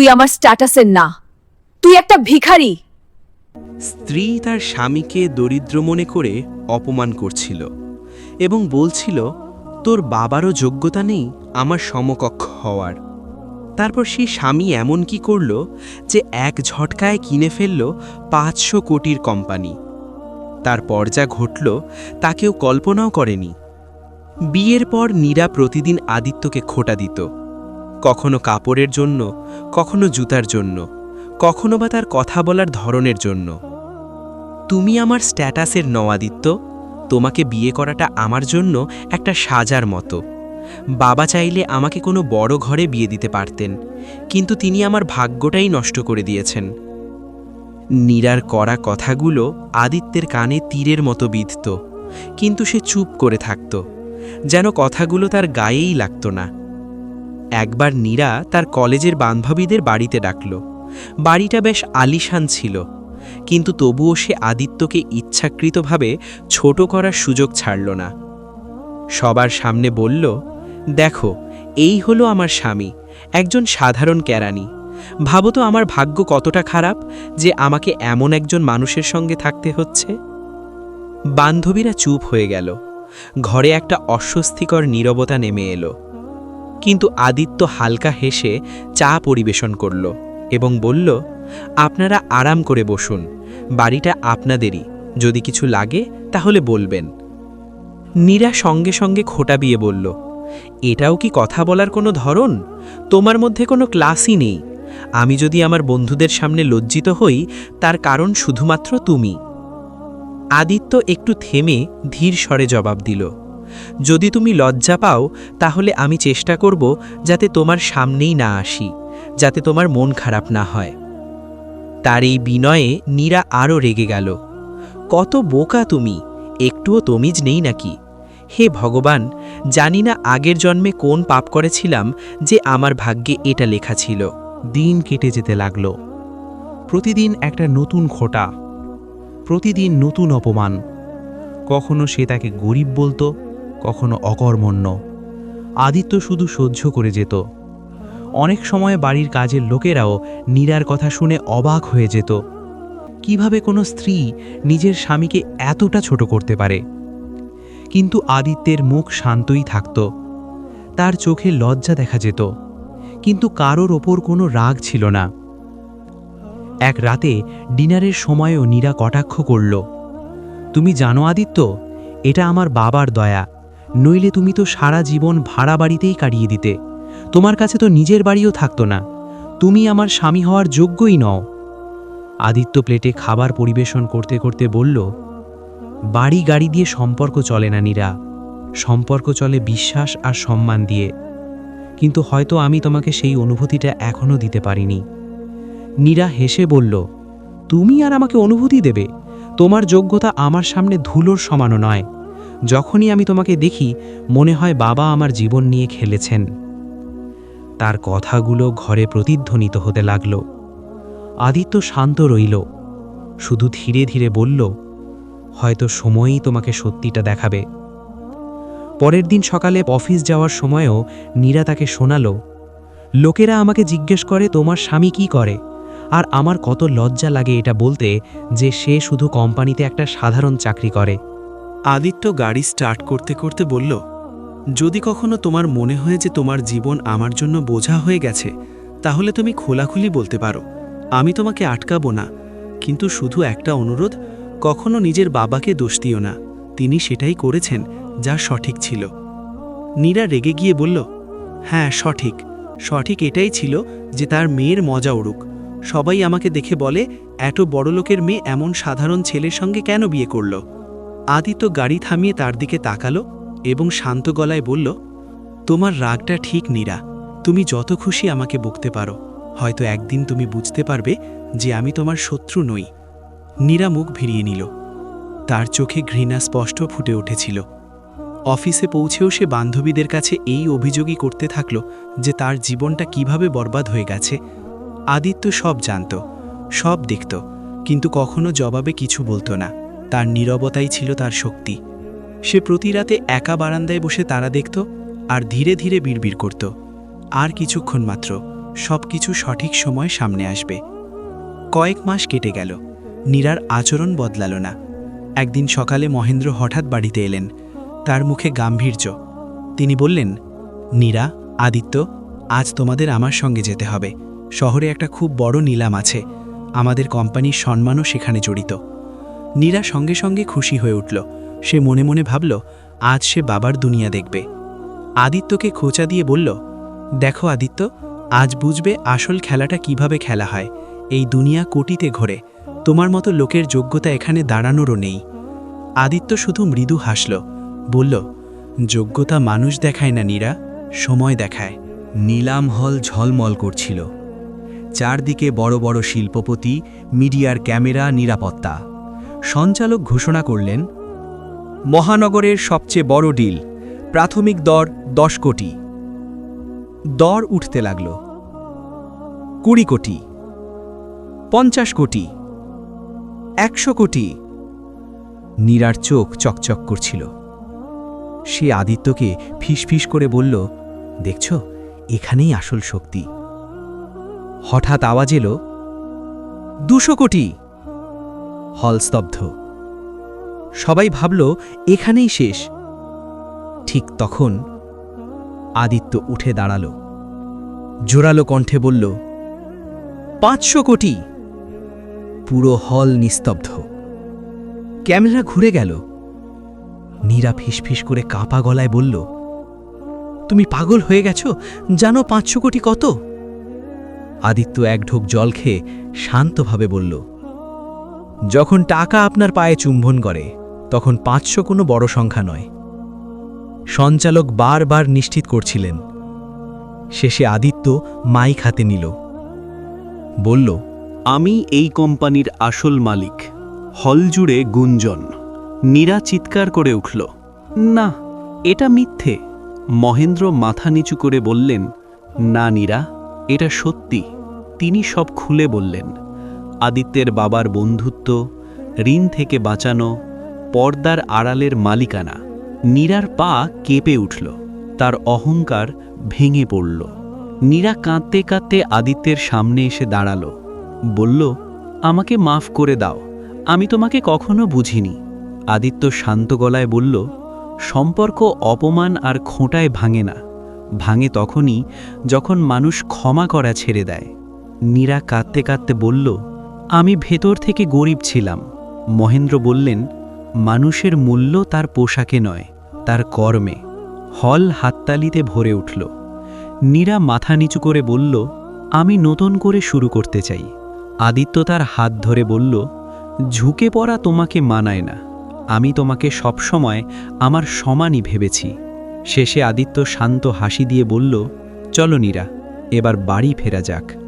তুই আমার স্ট্যাটাসের না। তুই একটা ভিখারি। স্ত্রী তার স্বামীকে দরিদ্র মনে করে অপমান করছিল এবং বলছিল, তোর বাবারও যোগ্যতা নেই আমার সমকক্ষ হওয়ার। তারপর সেই স্বামী এমন কি করল যে এক ঝটকায় কিনে ফেলল পাঁচশো কোটির কোম্পানি। তারপর যা ঘটল তা কেউ কল্পনাও করেনি। বিয়ের পর নীরা প্রতিদিন আদিত্যকে খোটা দিত। কখনো কাপড়ের জন্য, কখনো জুতার জন্য, কখনো বা তার কথা বলার ধরনের জন্য। তুমি আমার স্ট্যাটাসের নওয়াদিত্য, তোমাকে বিয়ে করাটা আমার জন্য একটা সাজার মতো। বাবা চাইলে আমাকে কোনো বড় ঘরে বিয়ে দিতে পারতেন, কিন্তু তিনি আমার ভাগ্যটাই নষ্ট করে দিয়েছেন। নীরার করা কথাগুলো আদিত্যের কানে তীরের মতো বিধত, কিন্তু সে চুপ করে থাকত, যেন কথাগুলো তার গায়েই লাগত না। একবার নীরা তার কলেজের বান্ধবীদের বাড়িতে ডাকল। বাড়িটা বেশ আলিশান ছিল, কিন্তু তবুও সে আদিত্যকে ইচ্ছাকৃতভাবে ছোট করার সুযোগ ছাড়ল না। সবার সামনে বলল, দেখো, এই হলো আমার স্বামী, একজন সাধারণ কেরানি ভাবো তো আমার ভাগ্য কতটা খারাপ যে আমাকে এমন একজন মানুষের সঙ্গে থাকতে হচ্ছে? বান্ধবীরা চুপ হয়ে গেল। ঘরে একটা অস্বস্তিকর নীরবতা নেমে এলো। কিন্তু আদিত্য হালকা হেসে চা পরিবেশন করল এবং বলল, আপনারা আরাম করে বসুন, বাড়িটা আপনাদেরই, যদি কিছু লাগে তাহলে বলবেন। নীরা সঙ্গে সঙ্গে খোটা বিয়ে বলল, এটাও কি কথা বলার কোনো ধরন? তোমার মধ্যে কোনো ক্লাসই নেই। আমি যদি আমার বন্ধুদের সামনে লজ্জিত হই, তার কারণ শুধুমাত্র তুমি। আদিত্য একটু থেমে ধীর স্বরে জবাব দিল যদি তুমি লজ্জা পাও, তাহলে আমি চেষ্টা করব যাতে তোমার সামনেই না আসি, যাতে তোমার মন খারাপ না হয়। তার এই বিনয়ে নীরা আরও রেগে গেল। কত বোকা তুমি, একটুও তমিজ নেই নাকি? হে ভগবান, জানি না আগের জন্মে কোন পাপ করেছিলাম যে আমার ভাগ্যে এটা লেখা ছিল। দিন কেটে যেতে লাগল। প্রতিদিন একটা নতুন খোটা প্রতিদিন নতুন অপমান। কখনো সে তাকে গরিব বলতো কখনো অকর্মণ্য। আদিত্য শুধু সহ্য করে যেত। অনেক সময় বাড়ির কাজের লোকেরাও নীরার কথা শুনে অবাক হয়ে যেত। কীভাবে কোনো স্ত্রী নিজের স্বামীকে এতটা ছোট করতে পারে? কিন্তু আদিত্যের মুখ শান্তই থাকত। তার চোখে লজ্জা দেখা যেত। কিন্তু কারোর ওপর কোনো রাগ ছিল না। এক রাতে ডিনারের সময়ও নীরা কটাক্ষ করল, তুমি জানো আদিত্য? এটা আমার বাবার দয়া। নইলে তুমি তো সারা জীবন ভাড়া বাড়িতেই কাটিয়ে দিতে। তোমার কাছে তো নিজের বাড়িও থাকতো না। তুমি আমার স্বামী হওয়ার যোগ্যই নও। আদিত্য প্লেটে খাবার পরিবেশন করতে করতে বলল, বাড়ি গাড়ি দিয়ে সম্পর্ক চলে না নীরা। সম্পর্ক চলে বিশ্বাস আর সম্মান দিয়ে। কিন্তু হয়তো আমি তোমাকে সেই অনুভূতিটা এখনও দিতে পারিনি। নীরা হেসে বলল, তুমি আর আমাকে অনুভূতি দেবে। তোমার যোগ্যতা আমার সামনে ধুলোর সমানও নয়। যখনই আমি তোমাকে দেখি, মনে হয় বাবা আমার জীবন নিয়ে খেলেছেন। তার কথাগুলো ঘরে প্রতিধ্বনিত হতে লাগল। আদিত্য শান্ত রইল। শুধু ধীরে ধীরে বলল, হয়তো সময়ই তোমাকে সত্যিটা দেখাবে। পরের দিন সকালে অফিস যাওয়ার সময়ও নীরা তাকে শোনালো, লোকেরা আমাকে জিজ্ঞেস করে, তোমার স্বামী কি করে? আর আমার কত লজ্জা লাগে এটা বলতে যে সে শুধু কোম্পানিতে একটা সাধারণ চাকরি করে। আদিত্য গাড়ি স্টার্ট করতে করতে বলল, যদি কখনো তোমার মনে হয় যে তোমার জীবন আমার জন্য বোঝা হয়ে গেছে, তাহলে তুমি খোলাখুলি বলতে পারো, আমি তোমাকে আটকাবো না। কিন্তু শুধু একটা অনুরোধ, কখনো নিজের বাবাকে দোষ দিও না। তিনি সেটাই করেছেন, যা সঠিক ছিল। নীরা রেগে গিয়ে বলল হ্যাঁ সঠিক। সঠিক এটাই ছিল যে তার মেয়ের মজা উড়ুক। সবাই আমাকে দেখে বলে, এত বড়লোকের মেয়ে এমন সাধারণ ছেলের সঙ্গে কেন বিয়ে করল? আদিত্য গাড়ি থামিয়ে তার দিকে তাকালো এবং শান্ত গলায় বলল, তোমার রাগটা ঠিক নীরা। তুমি যত খুশি আমাকে বকতে পারো। হয়তো একদিন তুমি বুঝতে পারবে যে আমি তোমার শত্রু নই। নীরা মুখ ভিড়িয়ে নিল। তার চোখে ঘৃণা স্পষ্ট ফুটে উঠেছিল। অফিসে পৌঁছেও সে বান্ধবীদের কাছে এই অভিযোগই করতে থাকল যে তার জীবনটা কীভাবে বরবাদ হয়ে গেছে। আদিত্য সব জানত, সব দেখত, কিন্তু কখনো জবাবে কিছু বলতো না। তার নীরবতাই ছিল তার শক্তি। সে প্রতি রাতে একা বারান্দায় বসে তারা দেখত আর ধীরে ধীরে বিড়বিড় করত। আর কিছুক্ষণ মাত্র সব কিছু সঠিক সময় সামনে আসবে। কয়েক মাস কেটে গেল, নীরার আচরণ বদলাল না। একদিন সকালে মহেন্দ্র হঠাৎ বাড়িতে এলেন, তার মুখে গাম্ভীর্য। তিনি বললেন, নীরা, আদিত্য, আজ তোমাদের আমার সঙ্গে যেতে হবে। শহরে একটা খুব বড় নিলাম আছে। আমাদের কোম্পানির সম্মানও সেখানে জড়িত। নীরা সঙ্গে সঙ্গে খুশি হয়ে উঠল। সে মনে মনে ভাবল, আজ সে বাবার দুনিয়া দেখবে। আদিত্যকে খোঁচা দিয়ে বলল, দেখো আদিত্য, আজ বুঝবে আসল খেলাটা কীভাবে খেলা হয়। এই দুনিয়া কোটিতে ঘোরে। তোমার মতো লোকের যোগ্যতা এখানে দাঁড়ানোরও নেই। আদিত্য শুধু মৃদু হাসল, বলল, যোগ্যতা মানুষ দেখায় না নীরা, সময় দেখায়। নীলাম হল ঝলমল করছিল। চারদিকে বড় বড় শিল্পপতি, মিডিয়ার ক্যামেরা, নিরাপত্তা। সঞ্চালক ঘোষণা করলেন, মহানগরের সবচেয়ে বড় ডিল, প্রাথমিক দর দশ কোটি। দর উঠতে লাগল। কুড়ি কোটি। পঞ্চাশ কোটি। একশো কোটি। নীরার চোখ চকচক করছিল। সে আদিত্যকে ফিসফিস করে বলল, দেখছ, এখানেই আসল শক্তি। হঠাৎ আওয়াজ এলো, দুশো কোটি। হল স্তব্ধ। সবাই ভাবল, এখানেই শেষ। ঠিক তখন আদিত্য উঠে দাঁড়াল। জোরালো কণ্ঠে বলল, পাঁচশো কোটি! পুরো হল নিস্তব্ধ। ক্যামেরা ঘুরে গেল। নীরা ফিসফিস করে কাঁপা গলায় বলল, তুমি পাগল হয়ে গেছ? জানো পাঁচশো কোটি কত? আদিত্য এক ঢোক জল খেয়ে শান্তভাবে বলল যখন টাকা আপনার পায়ে চুম্বন করে, তখন পাঁচশো কোনো বড় সংখ্যা নয়। সঞ্চালক বারবার নিশ্চিত করছিলেন। শেষে আদিত্য মাইক হাতে নিল। বলল, আমি এই কোম্পানির আসল মালিক। হল জুড়ে গুঞ্জন। নীরা চিৎকার করে উঠল, না, এটা মিথ্যে। মহেন্দ্র মাথা নিচু করে বললেন, না নীরা, এটা সত্যি। তিনি সব খুলে বললেন আদিত্যের বাবার বন্ধুত্ব, ঋণ থেকে বাঁচানো, পর্দার আড়ালের মালিকানা, নীরার পা কেঁপে উঠল, তার অহংকার ভেঙে পড়ল। নীরা কাঁদতে কাঁদতে আদিত্যের সামনে এসে দাঁড়াল, বলল, আমাকে মাফ করে দাও, আমি তোমাকে কখনো বুঝিনি। আদিত্য শান্ত গলায় বলল, সম্পর্ক অপমান আর খোঁটায় ভাঙে না, ভাঙে তখনই যখন মানুষ ক্ষমা করা ছেড়ে দেয়। নীরা কাঁদতে কাঁদতে বলল আমি ভেতর থেকে গরিব ছিলাম। মহেন্দ্র বললেন, মানুষের মূল্য তার পোশাকে নয়, তার কর্মে। হল হাততালিতে ভরে উঠল। নীরা মাথা নিচু করে বলল, আমি নতুন করে শুরু করতে চাই। আদিত্য তার হাত ধরে বলল, ঝুঁকে পড়া তোমাকে মানায় না। আমি তোমাকে সবসময় আমার সমানই ভেবেছি। শেষে আদিত্য শান্ত হাসি দিয়ে বলল, চলো নীরা, এবার বাড়ি ফেরা যাক।